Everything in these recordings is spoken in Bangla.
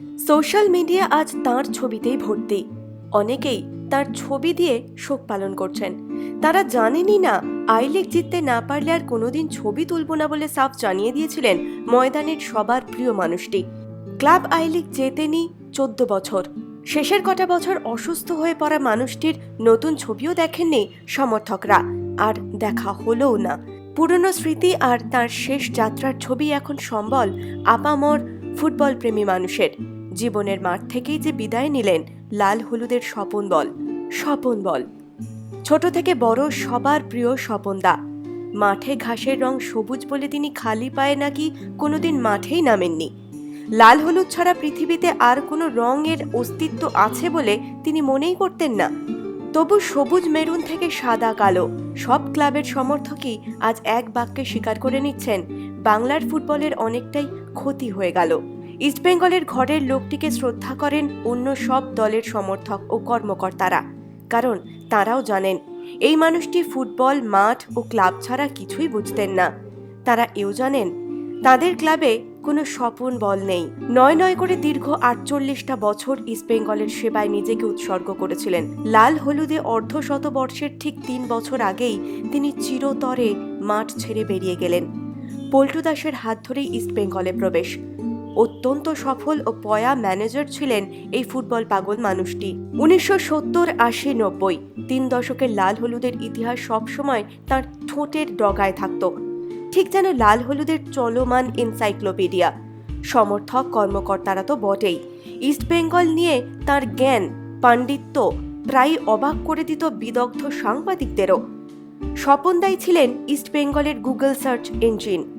সোশ্যাল মিডিয়া আজ তার ছবিতেই ভর্তি। অনেকেই তার ছবি দিয়ে শোক পালন করছেন। তারা জানেনই না, আই লিগ জিততে না পারলে আর কোনোদিন ছবি তুলব না বলে সাফ জানিয়ে দিয়েছিলেন ময়দানের সবার প্রিয় মানুষটি। ক্লাব আই লিগ জেতেনি চোদ্দ বছর। শেষের কটা বছর অসুস্থ হয়ে পড়া মানুষটির নতুন ছবিও দেখেননি সমর্থকরা। আর দেখা হলোও না। পুরনো স্মৃতি আর তার শেষ যাত্রার ছবি এখন সম্বল আপামর ফুটবল প্রেমী মানুষের। জীবনের মাঠ থেকেই যে বিদায় নিলেন লাল হলুদের স্বপন বল স্বপন বল। ছোট থেকে বড় সবার প্রিয় স্বপনদা মাঠে ঘাসের রং সবুজ বলে তিনি খালি পায়ে নাকি কোনোদিন মাঠেই নামেননি। লাল হলুদ ছাড়া পৃথিবীতে আর কোনো রঙের অস্তিত্ব আছে বলে তিনি মনেই করতেন না। তবু সবুজ মেরুন থেকে সাদা কালো, সব ক্লাবের সমর্থকই আজ এক বাক্যে স্বীকার করে নিচ্ছেন, বাংলার ফুটবলের অনেকটাই ক্ষতি হয়ে গেল। ইস্টবেঙ্গলের ঘরের লোকটিকে শ্রদ্ধা করেন অন্য সব দলের সমর্থক ও কর্মকর্তারা। কারণ তারাও জানেন, এই মানুষটি ফুটবল, মাঠ ও ক্লাব ছাড়া কিছুই বুঝতেন না। তারা এও জানেন, তাদের ক্লাবে কোনো স্বপন বল নেই। নয় নয় করে দীর্ঘ আটচল্লিশটা বছর ইস্টবেঙ্গলের সেবায় নিজেকে উৎসর্গ করেছিলেন। লাল হলুদে অর্ধ শতবর্ষের ঠিক তিন বছর আগেই তিনি চিরতরে মাঠ ছেড়ে বেরিয়ে গেলেন। পল্টু দাসের হাত ধরেই ইস্টবেঙ্গলে প্রবেশ। অত্যন্ত সফল ও পয়া ম্যানেজার ছিলেন এই ফুটবল পাগল মানুষটি। উনিশশো সত্তর আশি নব্বই, তিন দশকের লাল হলুদের ইতিহাস সবসময় তার ঠোঁটের ডগায় থাকত। ঠিক যেন লাল হলুদের চলমান এনসাইক্লোপিডিয়া। সমর্থক কর্মকর্তারা তো বটেই। ইস্টবেঙ্গল নিয়ে তার জ্ঞান, পাণ্ডিত্য প্রায় অবাক করে দিত বিদগ্ধ সাংবাদিকদেরও। স্বপনদাই ছিলেন ইস্টবেঙ্গলের গুগল সার্চ ইঞ্জিন।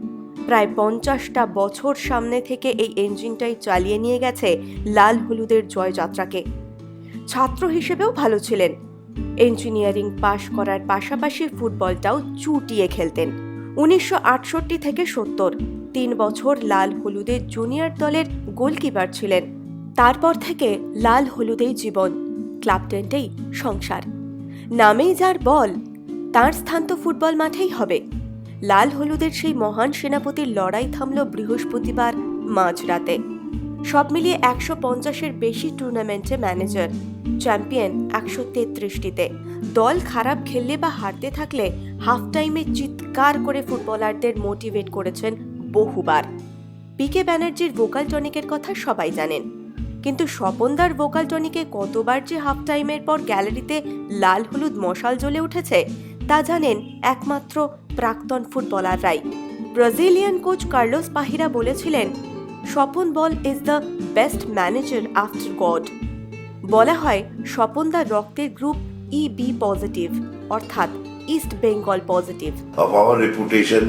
প্রায় পঞ্চাশটা বছর সামনে থেকে এই ইঞ্জিনটাই চালিয়ে নিয়ে গেছে লাল হলুদের জয়যাত্রাকে। ছাত্র হিসেবেও ভালো ছিলেন। ইঞ্জিনিয়ারিং পাশ করার পাশাপাশি ফুটবলটাও চুটিয়ে খেলতেন। উনিশশো আটষট্টি থেকে সত্তর, তিন বছর লাল হলুদের জুনিয়র দলের গোলকিপার ছিলেন। তারপর থেকে লাল হলুদেই জীবন ক্লাব টেন্টেই সংসার। নামেই যার বল, তার স্থান তো ফুটবল মাঠেই হবে। লাল হলুদের সেই মহান সেনাপতির লড়াই থামল বৃহস্পতিবার মাঝরাতে। সব মিলিয়ে একশো পঞ্চাশের বেশি টুর্নামেন্টে ম্যানেজার চ্যাম্পিয়ন একশো তেত্রিশটিতে। দল খারাপ খেললে বা হারতে থাকলে হাফ টাইমে চিৎকার করে ফুটবলারদের মোটিভেট করেছেন বহুবার। পিকে ব্যানার্জির ভোকাল টনিকের কথা সবাই জানেন। কিন্তু স্বপনদার ভোকাল টনিকে কতবার যে হাফ টাইমের পর গ্যালারিতে লাল হলুদ মশাল জ্বলে উঠেছে তা জানেন একমাত্র প্রাক্তন ফুটবলাররাই। ব্রাজিলিয়ান কোচ কার্লোস পাহিরা বলেছিলেন, Swapan Bal is the best manager after God বলা হয়, স্বপন দা রক্তের গ্রুপ ই বি পজিটিভ অর্থাৎ East Bengal positive of our reputation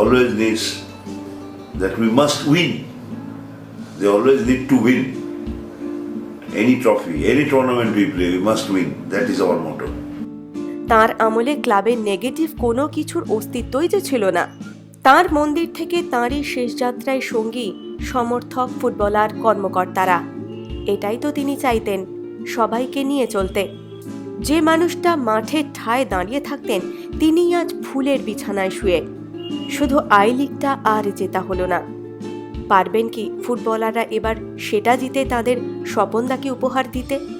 always needs that we must win they always need to win any trophy any tournament we play we must win that is our motto তার আমলে ক্লাবে নেগেটিভ কোনো কিছুর অস্তিত্বই যে ছিল না। তার মন্দির থেকে তাঁরই শেষ যাত্রায় সঙ্গী, সমর্থক, ফুটবলার, কর্মকর্তারা। এটাই তো তিনি চাইতেন, সবাইকে নিয়ে চলতে। যে মানুষটা মাঠে ঠায় দাঁড়িয়ে থাকতেন তিনি আজ ফুলের বিছানায় শুয়ে। শুধু আই লিগটা আর জেতা হলো না। পারবেন কি ফুটবলাররা এবার সেটা জিতে তাদের স্বপনদাকে উপহার দিতে?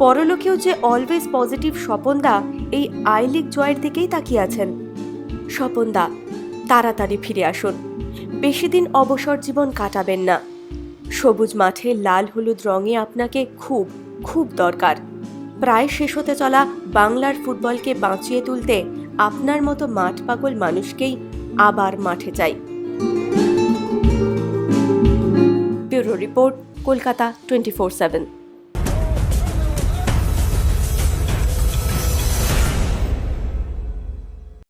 পরলোকেও যে অলওয়েজ পজিটিভ স্বপনদা, এই আই লিগ জয়ের দিকেই তাকিয়ে আছেন। স্বপনদা, তাড়াতাড়ি ফিরে আসুন। বেশি দিন অবসর জীবন কাটাবেন না। সবুজ মাঠে লাল হলুদ রঙে আপনাকে খুব খুব দরকার। প্রায় শেষ হতে চলা বাংলার ফুটবলকে বাঁচিয়ে তুলতে আপনার মতো মাঠ পাগল মানুষকেই আবার মাঠে চাই। Bureau report, Kolkata twenty four seven.